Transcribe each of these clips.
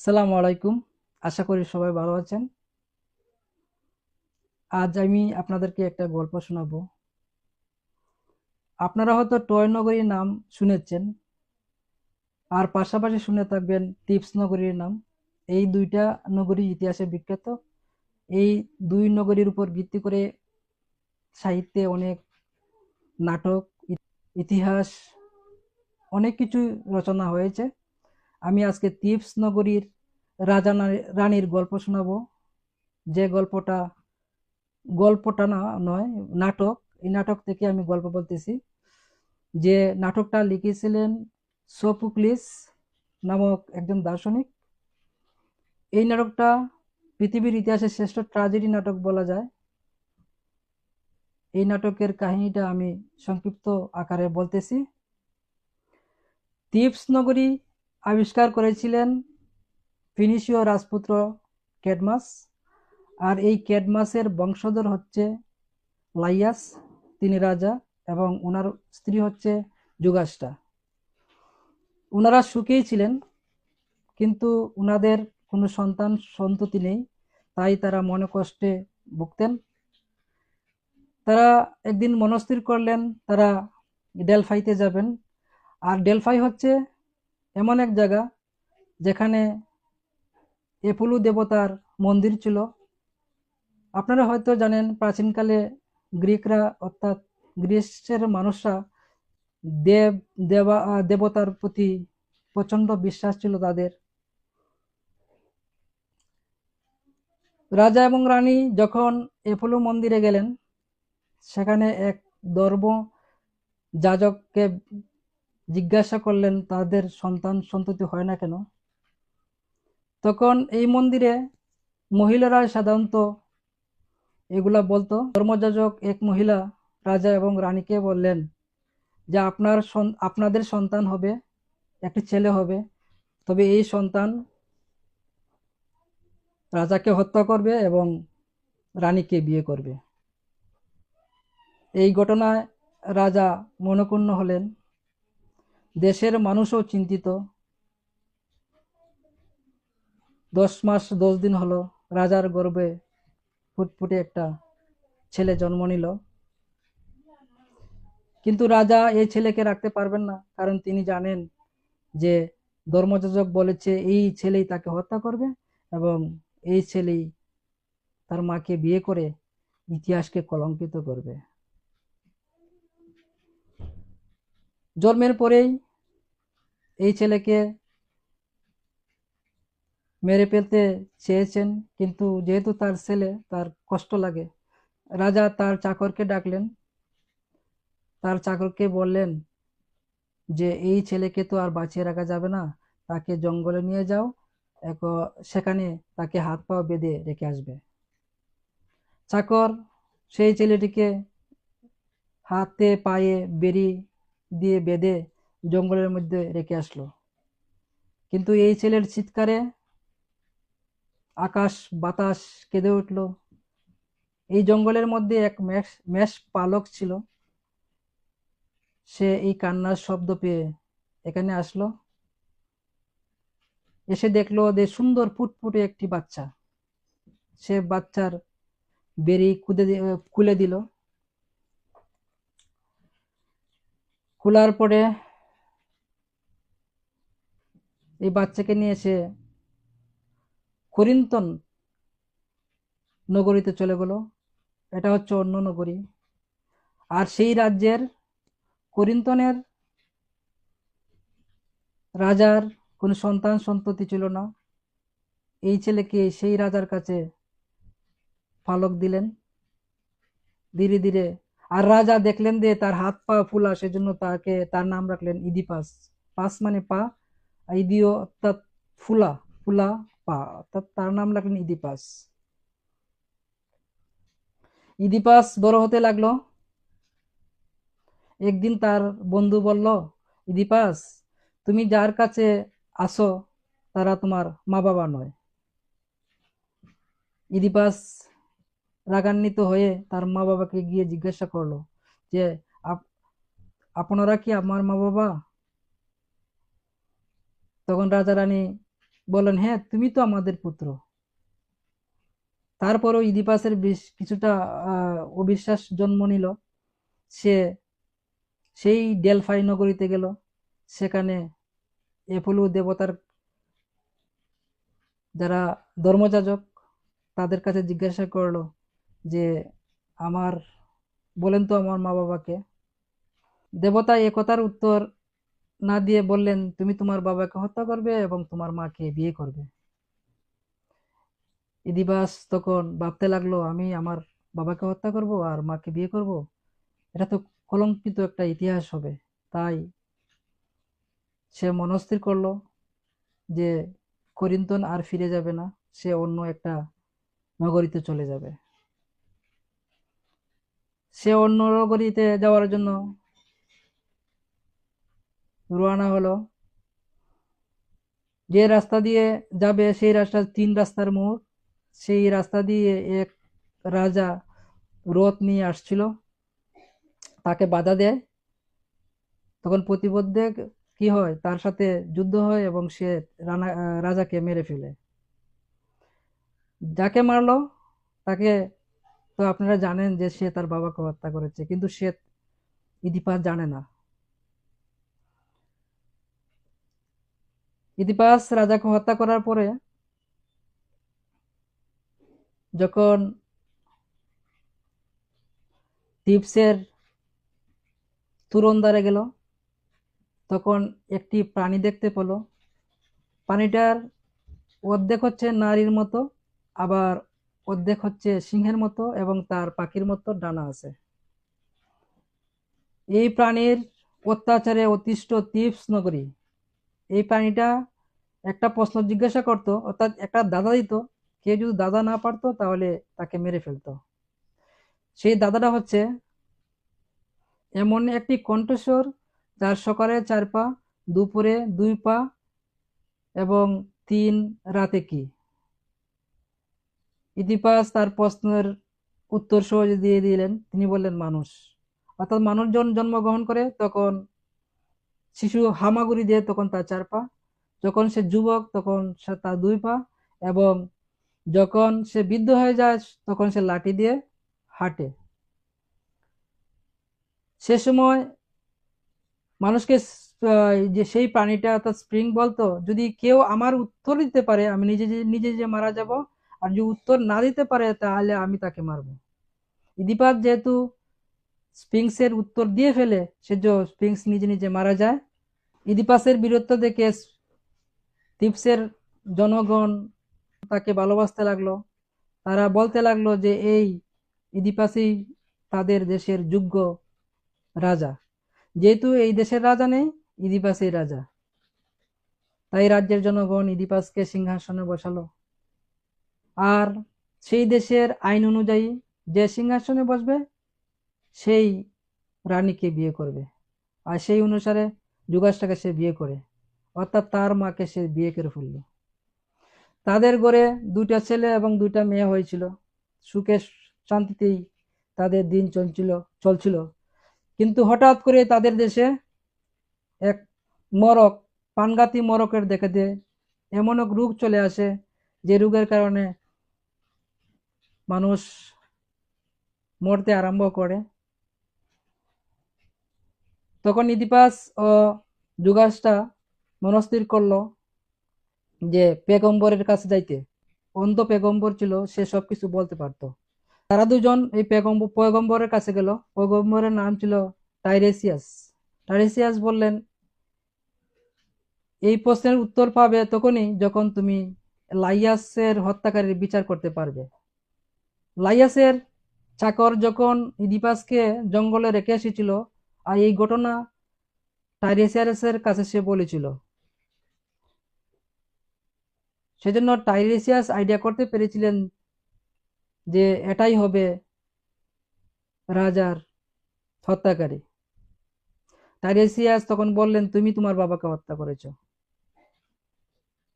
সালামু আলাইকুম। আশা করি সবাই ভালো আছেন। আজ আমি আপনাদেরকে একটা গল্প শোনাব। আপনারা হয়তো টয় নগরীর নাম শুনেছেন। আর পাশাপাশি শুনে থাকবেন টিপস নগরীর নাম। এই দুইটা নগরী ইতিহাসে বিখ্যাত। এই দুই নগরীর উপর ভিত্তি করে সাহিত্যে অনেক নাটক, ইতিহাস, অনেক কিছু রচনা হয়েছে। আমি আজকে টিপস নগরীর রাজা রানীর গল্প শোনাবো। যে গল্পটা গল্পটা না, নয়, নাটক। এই নাটক থেকে আমি গল্প বলতেছি। যে নাটকটা লিখেছিলেন সোফোক্লিস নামক একজন দার্শনিক। এই নাটকটা পৃথিবীর ইতিহাসের শ্রেষ্ঠ ট্রাজেডি নাটক বলা যায়। এই নাটকের কাহিনীটা আমি সংক্ষিপ্ত আকারে বলতেছি। টিপস নগরী আবিষ্কার করেছিলেন ফিনিশীয় রাজপুত্র ক্যাডমাস। আর এই ক্যাডমাসের বংশধর হচ্ছে লাইয়াস, তিনি রাজা, এবং ওনার স্ত্রী হচ্ছে যুগাষ্টা। ওনারা সুখেই ছিলেন, কিন্তু ওনাদের কোনো সন্তান সন্ততি নেই, তাই তারা মনে কষ্টে ভুগতেন। তারা একদিন মনস্থির করলেন, তারা ডেলফাইতে যাবেন। আর ডেলফাই হচ্ছে এমন এক জায়গা যেখানে এপুলু দেবতার মন্দির ছিল। আপনারা হয়তো জানেন প্রাচীনকালে গ্রিকরা অর্থাৎ গ্রীষ্মের মানুষরা দেব, দেবা দেবতার প্রতি প্রচণ্ড বিশ্বাস ছিল তাদের। রাজা এবং রানী যখন এপোলো মন্দিরে গেলেন, সেখানে এক ধর্ম যাজককে জিজ্ঞাসা করলেন, তাদের সন্তান সন্ততি হয় না কেন? তখন এই মন্দিরে মহিলারা সাধারণত এগুলা বলতো। ধর্মযাজক এক মহিলা, রাজা এবং রানীকে বললেন যে, আপনার আপনাদের সন্তান হবে, একটি ছেলে হবে, তবে এই সন্তান রাজাকে হত্যা করবে এবং রানীকে বিয়ে করবে। এই ঘটনায় রাজা মনক্ষুণ্ণ হলেন। দেশের মানুষও চিন্তিত। দশ মাস, দশ দিন হলো রাজার গর্ভে ফুটফুটে একটা ছেলে জন্ম নিল। কিন্তু রাজা এই ছেলেকে রাখতে পারবেন না, কারণ তিনি জানেন যে ধর্মযাজক বলেছে, এই ছেলেই তাকে হত্যা করবে এবং এই ছেলেই তার মাকে বিয়ে করে ইতিহাসকে কলঙ্কিত করবে। জন্মের পরেই এই ছেলেকে মেরে ফেলতে চেয়েছেন, কিন্তু যেহেতু তার ছেলে, তার কষ্ট লাগে। রাজা তার চাকরকে ডাকলেন। তার চাকরকে বললেন যে, এই ছেলেকে তো আর বাঁচিয়ে রাখা যাবে না। তাকে জঙ্গলে নিয়ে যাও। এক, সেখানে তাকে হাত পা বেঁধে রেখে আসবে। চাকর সেই ছেলেটিকে হাতে পায়ে বেরি দিয়ে বেঁধে জঙ্গলের মধ্যে রেখে আসলো। কিন্তু এই ছেলের চিৎকারে আকাশ, বাতাস কেঁদে উঠল। এই জঙ্গলের মধ্যে এক মেষ মেষ পালক ছিল। সে এই কান্নার শব্দ পেয়ে এখানে আসলো। এসে দেখল যে সুন্দর ফুটফুটে একটি বাচ্চা। সে বাচ্চার বেরি খুদে দি- খুলে দিল। খোলার পরে এই বাচ্চাকে নিয়ে সে করিন্তন নগরীতে চলে গেল। এটা হচ্ছে অন্য নগরী। আর সেই রাজ্যের করিন্তনের রাজার কোনো সন্তান সন্ততি ছিল না। এই ছেলেকে সেই রাজার কাছে পালক দিলেন। ধীরে ধীরে আর রাজা দেখলেন যে তার হাত পা ফুলা, সেজন্য তাকে তার নাম রাখলেন ইদিপাস। পাস মানে পা আর ইদিও অর্থাৎ ফুলা ফুলা পা অর্থাৎ তার নাম রাখলেন ইদিপাস। ইদিপাস বড় হতে লাগল। একদিন তার বন্ধু বলল, ইদিপাস, তুমি যার কাছে আসো, তারা তোমার মা বাবা নয়। ইদিপাস রাগান্বিত হয়ে তার মা বাবাকে গিয়ে জিজ্ঞাসা করল যে, আপ- আপনারা কি আমার মা বাবা তখন রাজা রানী বললেন হ্যাঁ তুমি তো আমাদের পুত্র। তারপরও ইদিপাসের বেশ কিছুটা অবিশ্বাস জন্ম নিল। সে সেই ডেলফাই নগরীতে গেল। সেখানে এপোলো দেবতার যারা ধর্মযাজক, তাদের কাছে জিজ্ঞাসা করল যে, আমার, বলেন তো আমার মা বাবাকে দেবতা একথার উত্তর না দিয়ে বললেন, তুমি তোমার বাবাকে হত্যা করবে এবং তোমার মাকে বিয়ে করবে। ইদিবাস তখন ভাবতে লাগল, আমি আমার বাবাকে হত্যা করব আর মাকে বিয়ে করব? এটা তো কলঙ্কিত একটা ইতিহাস হবে। তাই সে মনস্থির করল যে করিন্তন আর ফিরে যাবে না, সে অন্য একটা নগরীতে চলে যাবে। সে অন্য নগরীতে যাওয়ার জন্য রওনা হলো। যে রাস্তা দিয়ে যাবে সেই রাস্তা, তিন রাস্তার মোড়। সেই রাস্তা দিয়ে এক রাজা রথ নিয়ে আসছিল। তাকে বাধা দেয়। তখন প্রতিবদ্ধে কি হয়? তার সাথে যুদ্ধ হয় এবং সে রানা, রাজাকে মেরে ফেলে। যাকে মারলো, তাকে তো আপনারা জানেন যে সে তার বাবাকে হত্যা করেছে। কিন্তু সে ইতিপাত জানে না। ইদিপাস রাজাকে হত্যা করার পরে যখন টিপসের তুরন্দারে গেল, তখন একটি প্রাণী দেখতে পেল। প্রাণীটার অর্ধেক হচ্ছে নারীর মতো, আবার অর্ধেক হচ্ছে সিংহের মতো এবং তার পাখির মতো ডানা আছে। এই প্রাণীর অত্যাচারে অতিষ্ঠ টিপস নগরী এই প্রাণীটা একটা প্রশ্ন জিজ্ঞাসা করতো, অর্থাৎ একটা দাদা দিত, কেউ যদি দাদা না পারতো তাহলে তাকে মেরে ফেলতো। সেই দাদাটা হচ্ছে এমন একটি কণ্ঠস্বর যার সকালে চার পা, দুপুরে দুই পা এবং তিন রাতে কি? ইতিপাস তার প্রশ্নের উত্তর সহজে দিয়ে দিলেন। তিনি বললেন, মানুষ। অর্থাৎ মানুষজন জন্মগ্রহণ করে তখন শিশু হামাগুড়ি দিয়ে তখন তার চার পা, যখন সে যুবক তখন সে তার দুই পা এবং যখন সে বৃদ্ধ হয়ে যায় তখন সে লাঠি দিয়ে হাঁটে। সে সময় মানুষকে যে সেই প্রাণীটা অর্থাৎ স্প্রিং বলতো, যদি কেউ আমার উত্তর দিতে পারে, আমি নিজে নিজে যে মারা যাব, আর যদি উত্তর না দিতে পারে তাহলে আমি তাকে মারবো। ইদিপাত যেহেতু স্পিংসের উত্তর দিয়ে ফেলে সে যে স্পিংস নিজে নিজে মারা যায়। ইদিপাসের বীরত্ব দেখে টিপসের জনগণ তাকে ভালোবাসতে লাগল। তারা বলতে লাগল যে, এই ইদিপাসই তাদের দেশের যোগ্য রাজা। যেহেতু এই দেশের রাজা নেই, ইদিপাসই রাজা। তাই রাজ্যের জনগণ ইদিপাসকে সিংহাসনে বসালো। আর সেই দেশের আইন অনুযায়ী যে সিংহাসনে বসবে সেই রানীকে বিয়ে করবে। আর সেই অনুসারে যুগাসটাকে সে বিয়ে করে। অর্থাৎ তার মাকে সে বিয়ে করে ফেলল। তাদের ঘরে দুইটা ছেলে এবং দুইটা মেয়ে হয়েছিল। সুখে শান্তিতেই তাদের দিন চলছিল চলছিল। কিন্তু হঠাৎ করে তাদের দেশে এক মরক, পানগাতি মরকের দেখে দিয়ে এমন এক রোগ চলে আসে যে রোগের কারণে মানুষ মরতে আরম্ভ করে। তখন ইদিপাস ও যুগাসটা মনস্থির করল যে পেগম্বরের কাছে যাইতে। অন্ধ পেগম্বর ছিল, সে সবকিছু বলতে পারতো। তারা দুজন এই পেগম্বর পয়গম্বরের কাছে গেল। পয়গম্বরের নাম ছিল টাইরেসিয়াস। টাইরেসিয়াস বললেন, এই প্রশ্নের উত্তর পাবে তখনই যখন তুমি লাইয়াসের হত্যাকারীর বিচার করতে পারবে। লাইয়াসের চাকর যখন ইদিপাসকে জঙ্গলে রেখে এসেছিল আর এই ঘটনা টাইরেসিয়াসের কাছে সে বলেছিল। সেজন্য টাইরেসিয়াস আইডিয়া করতে পেরেছিলেন যে এটাই হবে রাজার হত্যাকারী। টাইরেসিয়াস তখন বললেন, তুমি তোমার বাবাকে হত্যা করেছ।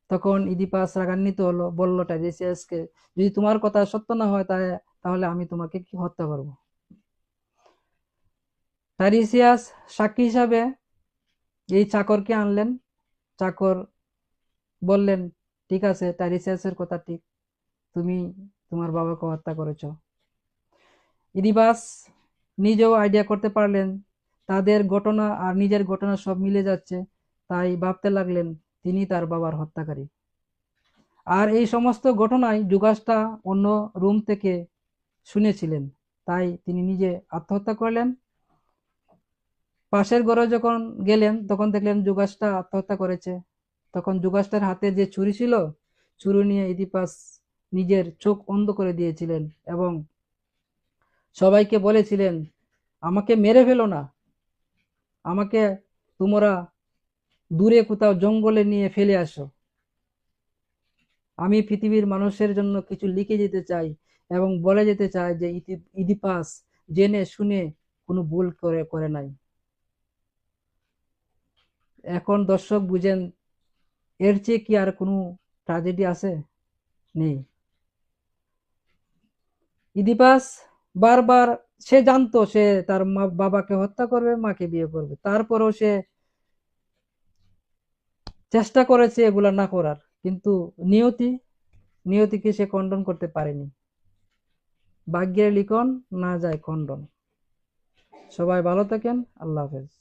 তখন ইদিপাস রাগান্বিত হলো, বলল টাইরেসিয়াসকে যদি তোমার কথা সত্য না হয় তাহলে তাহলে আমি তোমাকে কি হত্যা করব? টাইরেসিয়াস সাক্ষী হিসাবে এই চাকরকে আনলেন। চাকর বললেন, ঠিক আছে টাইরিসিয়াসের কথা ঠিক। তুমি তোমার বাবাকে হত্যা করেছ। ইদিবাস নিজেও আইডিয়া করতে পারলেন, তাদের ঘটনা আর নিজের ঘটনা সব মিলে যাচ্ছে, তাই ভাবতে লাগলেন, তিনি তার বাবার হত্যাকারী। আর এই সমস্ত ঘটনায় যুগাসটা অন্য রুম থেকে শুনেছিলেন, তাই তিনি নিজে আত্মহত্যা করলেন। পাশের ঘরে যখন গেলেন, তখন দেখলেন যুগাসটা আত্মহত্যা করেছে। তখন যুগাসটার হাতে যে ছুরি ছিল, ছুরি নিয়ে ইতিপাস নিজের চোখ অন্ধ করে দিয়েছিলেন এবং সবাইকে বলেছিলেন, আমাকে মেরে ফেলো না। আমাকে তোমরা দূরে কোথাও জঙ্গলে নিয়ে ফেলে আসো। আমি পৃথিবীর মানুষের জন্য কিছু লিখে যেতে চাই এবং বলে যেতে চাই যে ইতি- ইদিপাস জেনে শুনে কোনো ভুল করে করে নাই। এখন দর্শক বুঝেন, এর চেয়ে কি আর কোনো ট্রাজেডি আছে? নেই। ইদিপাস বারবার, সে জানতো সে তার বাবাকে হত্যা করবে, মাকে বিয়ে করবে। তারপরেও সে চেষ্টা করেছে এগুলা না করার, কিন্তু নিয়তি, নিয়তিকে সে খণ্ডন করতে পারেনি। ভাগ্যের লিখন না যায় খণ্ডন। সবাই ভালো থাকেন, আল্লাহ হাফেজ।